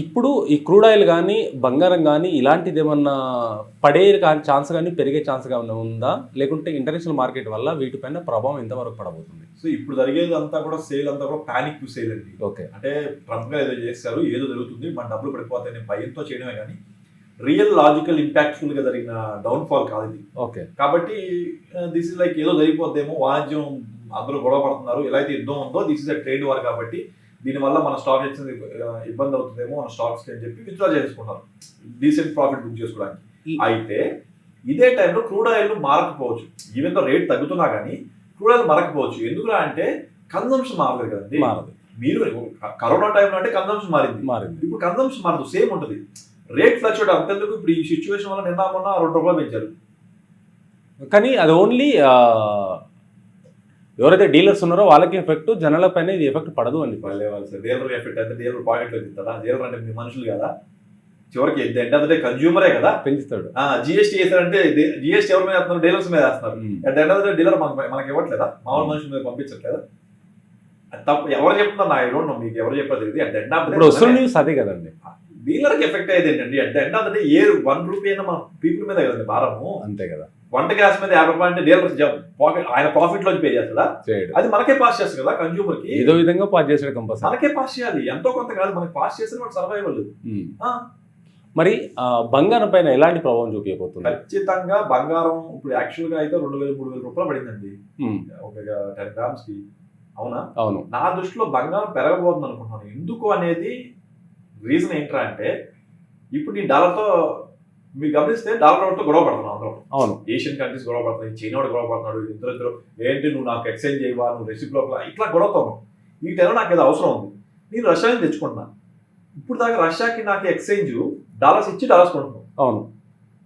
ఇప్పుడు ఈ crude oil కానీ బంగారం కానీ ఇలాంటిది ఏమన్నా పడే కానీ ఛాన్స్ కానీ పెరిగే ఛాన్స్ కానీ ఉందా? లేకుంటే ఇంటర్నేషనల్ మార్కెట్ వల్ల వీటిపైన ప్రభావం ఎంతవరకు పడబోతుంది? సో ఇప్పుడు జరిగేది అంతా కూడా సేల్ అంతా కూడా పానిక్ సేల్ అండి ఓకే. అంటే ట్రంప్ గారు ఏదో చేస్తారు ఏదో జరుగుతుంది మన డబ్బులు పడిపోతాయని భయంతో చేయడమే కానీ రియల్ లాజికల్ ఇంపాక్ట్ఫుల్గా జరిగిన డౌన్ ఫాల్ కాదు ఇది. ఓకే. కాబట్టి దిస్ ఇస్ లైక్ ఏదో జరిగిపోద్దేమో వాణిజ్యం అందరూ గొడవ పడుతున్నారు ఎలా అయితే యుద్ధం ఉందో this is a trade war కాబట్టి దీనివల్ల మన స్టాక్ ఎక్స్చేంజ్ ఇబ్బంది అవుతుందేమో మన స్టాక్స్ అని చెప్పి విత్డ్రా చేసుకుంటారు డీసెంట్ ప్రాఫిట్ బుక్ చేసుకోవడానికి. అయితే ఇదే టైంలో క్రూడ్ ఆయిల్ మారకపోవచ్చు. ఈవెన్తో రేట్ తగ్గుతున్నా కానీ క్రూడ్ ఆయిల్ మారకపోవచ్చు. ఎందుకురా అంటే కన్సంప్షన్ మారలేదు కదండి. మారదు. మీరు కరోనా టైంలో అంటే కన్సంప్షన్ మారింది. మారింది. ఇప్పుడు కన్సంప్షన్ మారదు. సేమ్ ఉంటుంది. రేట్ ఫ్లక్చువేట్ అంతెందుకు ఇప్పుడు ఈ సిచ్యువేషన్ వల్ల నిన్న మొన్న రెండు రూపాయలు పెంచారు. కానీ అది ఓన్లీ ఎవరైతే డీలర్స్ ఉన్నారో వాళ్ళకి ఎఫెక్ట్ జనాల పైన ఇది ఎఫెక్ట్ పడదు అని డీలర్ ఎఫెక్ట్ అంటే డీలర్ పాకెట్లో తింటారా? డీలర్ అంటే మీ మనుషులు కదా? చివరికి ఎండ్ ఆఫ్ డే కన్జ్యూమరే కదా? పెంచుతాడు. జిఎస్టీ వేస్తారంటే జిఎస్టీ ఎవరి మీద వేస్తున్నారు? డీలర్స్ మీద వేస్తున్నారు. At end of the dealer మనకి ఇవ్వట్లేదా? మామూలు మనుషుల మీద పంపించట్లేదా? తప్పు. ఎవరు చెప్తున్నారు? నా ఐ డోంట్ నో మీకు ఎవరు చెప్పారు అట్ ఎండ్ ఆఫ్ ఇప్పుడు వస్తున్న న్యూస్ అదే కదండి. డీలర్కి ఎఫెక్ట్ అయ్యేది ఏంటండి? At end of the day a one rupee అయినా మన పీపుల్ మీద కదండి భారము. అంతే కదా. వంట గ్యాస్ మీద యాభై రూపాయలు అంటే డీలర్ పాకెట్ ఆయన ప్రాఫిట్ లోంచి పే చేస్తాడా? చేయడు. అది మనకే పాస్ చేస్తుంది కదా కన్జ్యూమర్కి ఏదో విధంగా పాస్ చేసాడు కంపల్సరీ. మనకే పాస్ చేయాలి. ఎంతో కొంత కాదు మనకి పాస్ చేసిన వాడు సర్వైవల్. మరి బంగారం పైన ఎలాంటి ప్రభావం చూపించబోతుంది ఖచ్చితంగా బంగారం ఇప్పుడు యాక్చువల్గా అయితే రెండు వేల మూడు వేల రూపాయలు పడిందండి. ఒక టెన్ గ్రామ్స్కి అవునా? అవును. నా దృష్టిలో బంగారం పెరగబోతుంది అనుకుంటున్నాను ఎందుకు అనేది రీజన్ ఏంట్రా అంటే ఇప్పుడు నేను డాలర్తో మీరు గమనిస్తే డాలర్తో గొడవ పడుతున్నాం అందరం. అవును. ఏషియన్ కంట్రీస్ గొడవ పడుతున్నాయి చైనా వాడు గొడవ పడుతున్నాడు ఇద్దరు ఇద్దరు. ఏంటి నువ్వు నాకు ఎక్స్చేంజ్ చేయవా నువ్వు రెసిప్లో ఇట్లా గొడవతో ఈ టైంలో నాకు ఏదో అవసరం ఉంది. నేను రష్యా నుంచి తెచ్చుకుంటున్నా. ఇప్పుడు దాకా రష్యాకి నాకు ఎక్స్చేంజ్ డాలర్స్ ఇచ్చి డాలర్స్ కొంటున్నాను అవును.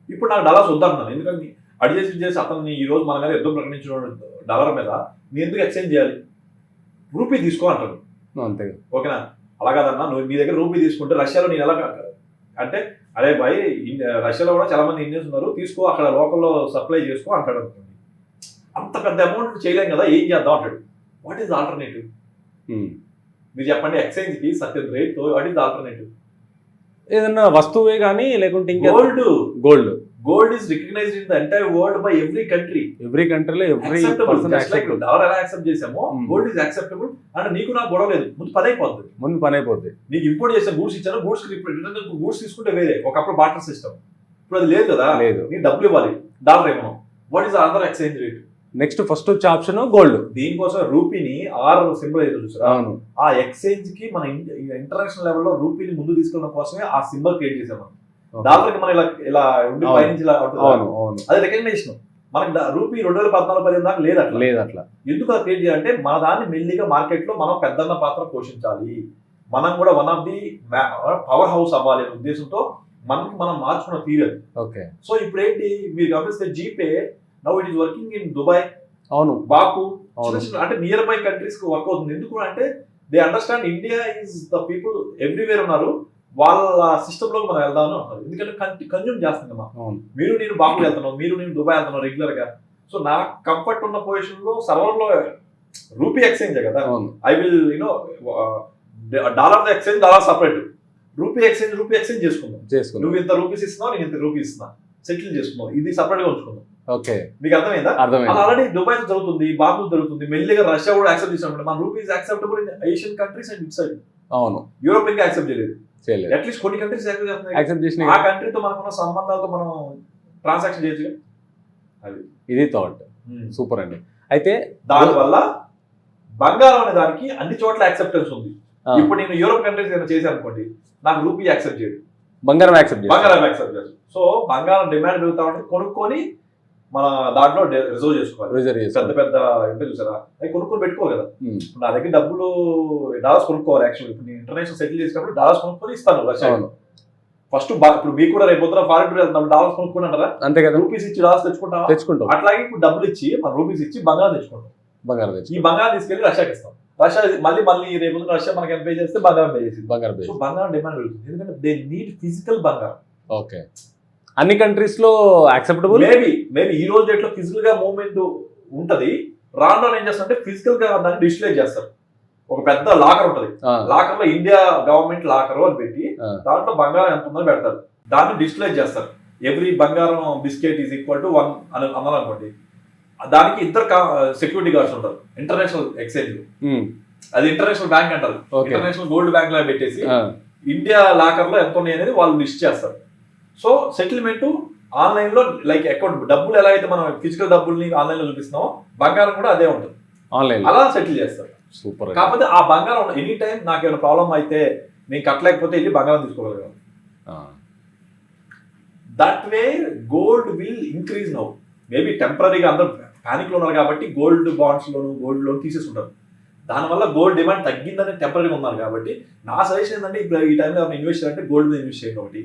ఇప్పుడు నాకు డాలర్స్ వద్దంటున్నాను ఎందుకంటే అడిగేసి చేసి అతన్ని ఈ రోజు మన మీద యుద్ధం ప్రకటించిన డాలర్ మీద నేను ఎందుకు ఎక్స్చేంజ్ చేయాలి? రూపీ తీసుకో అంటాడు. అంతే. ఓకేనా? అలా కాదన్నా నువ్వు నీ దగ్గర రూపీ తీసుకుంటే రష్యాలో నేను ఎలా అంటే అరే భాయ్ రష్యాలో కూడా చాలా మంది ఇండియన్స్ ఉన్నారు తీసుకో అక్కడ లోకల్లో సప్లై చేసుకో అంటాడు అనుకోండి. అంత పెద్ద అమౌంట్ చేయలేం కదా ఏం చేద్దాం అంటాడు. What is alternative. మీరు చెప్పండి ఎక్స్చేంజ్కి certain rate what is alternative ఏదన్నా వస్తువే కానీ లేకుంటే ఇంకా gold gold gold is recognised in the entire world by every country every కంట్రీలో ఎవ్రీ పర్సన్ డాలర్ ఎలా యాక్సెప్ట్ చేసామో. గోల్డ్ ఈస్ యాక్సెప్టబుల్ అంటే నీకు నాకు గొడవ లేదు. ముందు పని అయిపోద్ది. ముందు పని అయిపోద్ది. నీకు ఇంపోర్ట్ చేసిన గూడ్స్ ఇచ్చాను గూడ్స్ గూడ్స్ తీసుకుంటే వేరే. ఒకప్పుడు బాటర్ సిస్టమ్ ఇప్పుడు అది లేదు కదా. లేదు. నీకు డబ్బులు ఇవ్వాలి. డాలర్ ఏమో. What is other exchange rate next first వచ్చే ఆప్షన్ గోల్డ్ దీనికోసం రూపీని ఆర్ సింబల్ అయితే చూసారా? అవును. ఆ ఎక్స్చేంజ్కి మన ఇంటర్నేషనల్ లెవెల్లో రూపీని ముందు తీసుకెళ్ళడం కోసమే ఆ సింబల్ క్రియేట్ చేసాం మనం డాలర్కి మనం ఇలా ఇలా ఉండి. పైనుంచి ఇలా. అవును అవును. అది రికగ్నేషన్ మనకి రూపీ రెండు వేల పద్నాలుగు పదిహేను దాకా లేదు అట్లా. లేదు అట్లా ఎందుకు అది క్రియేట్ చేయాలంటే మన దాన్ని మెల్లిగా మార్కెట్లో మనం పెద్దన్న పాత్ర పోషించాలి. మనం కూడా one of the power house అవ్వాలి అనే ఉద్దేశంతో మనకి మనం మార్చుకున్న పీరియడ్ ఓకే. సో ఇప్పుడు ఏంటి మీరు గమనిస్తే GPay now it is working in Dubai అవును. బాకు అంటే నియర్ బై కంట్రీస్కి వర్క్ అవుతుంది. ఎందుకు అంటే they understand India is the people everywhere ఉన్నారు. వాళ్ళ సిస్టమ్లో మనం వెళ్దామని అంటారు ఎందుకంటే కన్జ్యూమ్ చేస్తుంది కదా మీరు నేను బాంబు వెళ్తున్నాం మీరు నేను దుబాయ్ వెళ్తున్నాం రెగ్యులర్గా. సో నా కంఫర్ట్ ఉన్న పొజిషన్లో సర్వర్లో రూపీ ఎక్స్చేంజ్ కదా? I will you know dollar exchange dollar separate rupee exchange rupee exchange చేసుకుందాం. చేసుకున్నాం నువ్వు ఇంత రూపీస్ ఇస్తున్నావు నేను ఇంత రూపీస్ ఇస్తున్నా. సెటిల్ చేసుకున్నాం ఇది సపరేట్గా ఉంచుకుందాం. ఓకే. మీకు అర్థమైందా? అర్థమైంది. ఆల్రెడీ దుబాయ్ జరుగుతుంది బాబు జరుగుతుంది మెల్లిగా రష్యా కూడా యాక్సెప్ట్ చేసినప్పుడు మన rupees acceptable in Asian countries and it side అవును. యూరోప్ ఇంకా యాక్సెప్ట్ చేయలేదు. చేయలేదు. అట్లీస్ట్ కొన్ని కంట్రీస్ యాక్సెప్ట్ చేసిన ఆ కంట్రీతో మనకున్న సంబంధాలతో మనం ట్రాన్సాక్షన్ చేయొచ్చు ఇది థాట్ సూపర్ అండి. అయితే దానివల్ల బంగారం అనే దానికి అన్ని చోట్ల యాక్సెప్టెన్స్ ఉంది. ఇప్పుడు నేను యూరోప్ కంట్రీస్ ఏమైనా చేశాను అనుకోండి నాకు రూపీ యాక్సెప్ట్ చేయడు. బంగారం యాక్సెప్ట్ బంగారం యాక్సెప్ట్ చేయదు సో బంగారం డిమాండ్ పెరుగుతా ఉంటే కొనుక్కొని మన దాంట్లో రిజర్వ్ చేసుకోవాలి. రిజర్వ్ పెద్ద చేసి పెద్ద ఉంటాయి చూసారా? అవి కొనుక్కొని పెట్టుకోవాలి కదా. నా దగ్గర డబ్బులు డాలర్స్ కొనుక్కోవాలి యాక్చువల్ ఇప్పుడు నేను ఇంటర్నేషనల్ సెటిల్ చేసినప్పుడు డాలర్స్ కొనుక్కొని ఇస్తాను రష్యా ఫస్ట్ ఇప్పుడు మీకు కూడా రేపు పొద్దున ఫారెన్ టూర్ వెళ్తాం డాలర్స్ కొనుక్కొని అంటారా? అంతే కదా. రూపీస్ ఇచ్చి డాలర్స్ తెచ్చుకుంటాం తెచ్చుకుంటాం. అట్లాగే ఇప్పుడు డబ్బులు ఇచ్చి మన రూపీస్ ఇచ్చి బంగారం తెచ్చుకుంటాం. బంగారం తెచ్చు ఈ బంగారం తీసుకెళ్ళి రష్యాకి ఇస్తాం. రష్యా మళ్ళీ మళ్ళీ రేపు రష్యా మనకి ఎంత పే చేస్తే బంగారం పే చేసింది బంగారం బంగారం డిమాండ్ పెరుగుతుంది. ఎందుకంటే దే నీడ్ ఫిజికల్ బంగారం. ఓకే. అన్ని కంట్రీస్లో యాక్సెప్టబుల్ మేబీ మేబీ ఈ రోజు డేట్లో ఫిజికల్గా మూవ్మెంట్ ఉంటది రాను రాను ఏం చేస్తారంటే ఫిజికల్గా దాన్ని డిస్ప్లే చేస్తారు. ఒక పెద్ద లాకర్ ఉంటది. లాకర్లో ఇండియా గవర్నమెంట్ లాకర్ అని పెట్టి. దాంట్లో బంగారం ఎంత ఉందో పెడతారు. దాన్ని డిస్ప్లే చేస్తారు. ఎవ్రీ బంగారం biscuit is equal to one అని అన్నారు అనుకోండి దానికి ఇద్దరు సెక్యూరిటీ గార్డ్స్ ఉంటారు. ఇంటర్నేషనల్ ఎక్స్చేంజ్ అది ఇంటర్నేషనల్ బ్యాంక్ అంటారు. ఇంటర్నేషనల్ గోల్డ్ బ్యాంక్ లా పెట్టేసి ఇండియా లాకర్లో ఎంత ఉన్నాయి అనేది వాళ్ళు లిస్ట్ చేస్తారు. సో సెటిల్మెంట్ ఆన్లైన్లో లైక్ అకౌంట్ డబ్బులు ఎలా అయితే మనం ఫిజికల్ డబ్బుల్ని ఆన్లైన్లో చూపిస్తున్నామో బంగారం కూడా అదే ఉంటుంది. ఆన్లైన్ అలా సెటిల్ చేస్తారు. సూపర్ కాకపోతే ఆ బంగారం ఎనీ టైం నాకు ఏమైనా ప్రాబ్లం అయితే నేను కట్టలేకపోతే వెళ్ళి బంగారం తీసుకోగలిగాను ఆ, that way gold will increase now maybe టెంపరీగా అందరూ ప్యానిక్లో ఉన్నారు కాబట్టి గోల్డ్ బాండ్స్ లోను గోల్డ్ లోన్ తీసేసుకుంటారు దానివల్ల గోల్డ్ డిమాండ్ తగ్గిందని టెంపరీగా ఉన్నారు కాబట్టి నా సజెషన్ ఏంటంటే ఇప్పుడు ఈ టైంలో ఇన్వెస్ట్ చేయాలంటే గోల్డ్ మీద ఇన్వెస్ట్ చేయండి ఒకటి.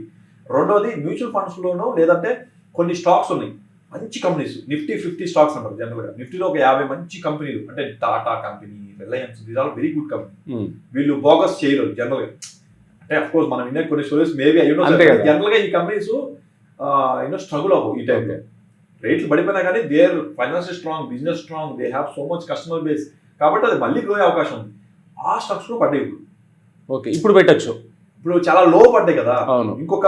రెండోది మ్యూచువల్ ఫండ్స్ లోను లేదంటే కొన్ని స్టాక్స్ ఉన్నాయి. మంచి కంపెనీస్ నిఫ్టీ ఫిఫ్టీ స్టాక్స్ అంటారు జనరల్గా. నిఫ్టీలో ఒక యాభై మంచి కంపెనీలు అంటే Tata company Reliance these are very good company వీళ్ళు బోగస్ చేయరు జనరల్గా అంటే అఫ్ కోర్స్ మనం వినే కొన్ని స్టోరీస్ మేబీ అయ్యి అంతే కదా. జనరల్గా ఈ కంపెనీస్ యూనో స్ట్రగుల్ అవ్వవు ఈ టైంలో రేట్లు పడిపోయినా కానీ their financial strong business strong they have so much customer base కాబట్టి అది మళ్ళీ గ్రో అయ్యే అవకాశం ఉంది. ఆ స్టాక్స్లో పడ్డాయి ఇప్పుడు. ఓకే ఇప్పుడు పెట్టచ్చు. ఇప్పుడు చాలా లో పడ్డాయి కదా. ఇంకొక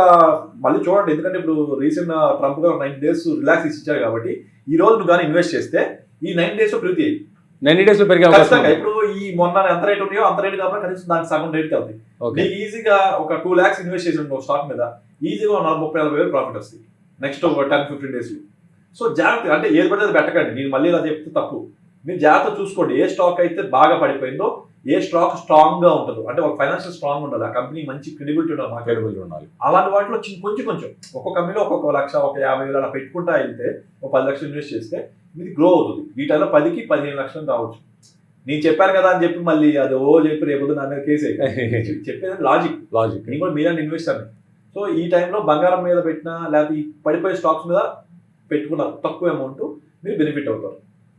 మళ్ళీ చూడండి ఎందుకంటే ఇప్పుడు రీసెంట్ ట్రంప్ గారు నైన్ డేస్ రిలాక్స్ ఇచ్చారు కాబట్టి ఈ రోజు నువ్వు కానీ ఇన్వెస్ట్ చేస్తే ఈ నైన్ డేస్ ప్రీతి నైన్టీ డేస్లో పెరిగే అవకాశం. ఇప్పుడు ఈ మొన్న ఎంత రేట్ ఉన్నాయో అంత రేట్ కాబట్టి కనీసం దానికి సగం రేట్కి వెళ్తాయి నీకు ఈజీగా ఒక టూ ల్యాక్స్ ఇన్వెస్ట్ చేసి ఒక స్టాక్ మీద ఈజీగా నలభై ముప్పై నలభై వేలు ప్రాఫిట్ వస్తుంది నెక్స్ట్ ఒక టెన్ ఫిఫ్టీన్ డేస్ సో జాగ్రత్త అంటే ఏది పడితే అది పెట్టకండి. నేను మళ్ళీ ఇలా చెప్తే తప్పు. మీరు జాగ్రత్త చూసుకోండి. ఏ స్టాక్ అయితే బాగా పడిపోయిందో ఏ స్టాక్ స్ట్రాంగ్గా ఉంటుందో అంటే ఒక ఫైనాన్షియల్ స్ట్రాంగ్ ఉండాలి ఆ కంపెనీ మంచి క్రెడిబిలిటీ ఉండాలి Credibility ఉండాలి. అలాంటి వాటిలో కొంచెం కొంచెం ఒక్కొక్క కంపెనీలో ఒక్కొక్క లక్ష ఒక యాభై వేలు అలా పెట్టుకుంటా వెళ్తే ఒక పది లక్షలు ఇన్వెస్ట్ చేస్తే ఇది గ్రో అవుతుంది. వీటిలో పదికి పదిహేను లక్షలు కావచ్చు నేను చెప్పాను కదా అని చెప్పి మళ్ళీ అది ఓ చెప్పి రేపు నా మీద కేసు చెప్పేది లాజిక్ లాజిక్ నేను కూడా మీలాంటి ఇన్వెస్టర్ సో ఈ టైంలో బంగారం మీద పెట్టినా లేకపోతే ఈ పడిపోయే స్టాక్స్ మీద పెట్టుకున్న తక్కువ అమౌంట్ మీరు బెనిఫిట్ అవుతారు.